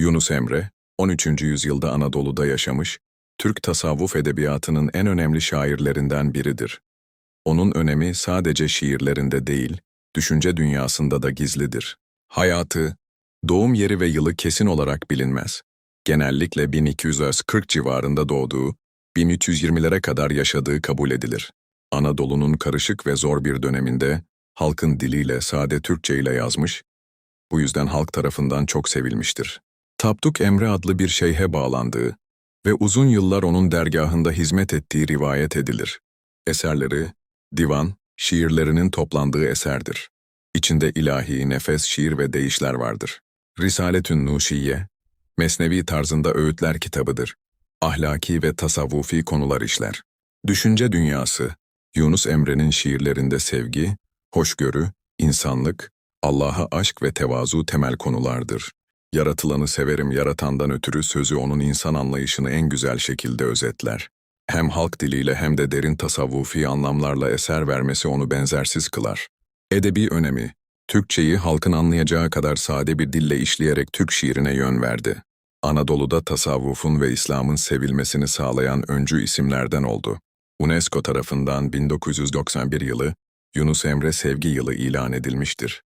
Yunus Emre, 13. yüzyılda Anadolu'da yaşamış, Türk tasavvuf edebiyatının en önemli şairlerinden biridir. Onun önemi sadece şiirlerinde değil, düşünce dünyasında da gizlidir. Hayatı, doğum yeri ve yılı kesin olarak bilinmez. Genellikle 1240 civarında doğduğu, 1320'lere kadar yaşadığı kabul edilir. Anadolu'nun karışık ve zor bir döneminde halkın diliyle sade Türkçe ile yazmış, bu yüzden halk tarafından çok sevilmiştir. Tapduk Emre adlı bir şeyhe bağlandığı ve uzun yıllar onun dergahında hizmet ettiği rivayet edilir. Eserleri, divan, şiirlerinin toplandığı eserdir. İçinde ilahi, nefes, şiir ve deyişler vardır. Risaletün Nuşiye, Mesnevi tarzında öğütler kitabıdır. Ahlaki ve tasavvufi konular işler. Düşünce dünyası, Yunus Emre'nin şiirlerinde sevgi, hoşgörü, insanlık, Allah'a aşk ve tevazu temel konulardır. Yaratılanı severim yaratandan ötürü sözü onun insan anlayışını en güzel şekilde özetler. Hem halk diliyle hem de derin tasavvufi anlamlarla eser vermesi onu benzersiz kılar. Edebi önemi, Türkçeyi halkın anlayacağı kadar sade bir dille işleyerek Türk şiirine yön verdi. Anadolu'da tasavvufun ve İslam'ın sevilmesini sağlayan öncü isimlerden oldu. UNESCO tarafından 1991 yılı Yunus Emre Sevgi Yılı ilan edilmiştir.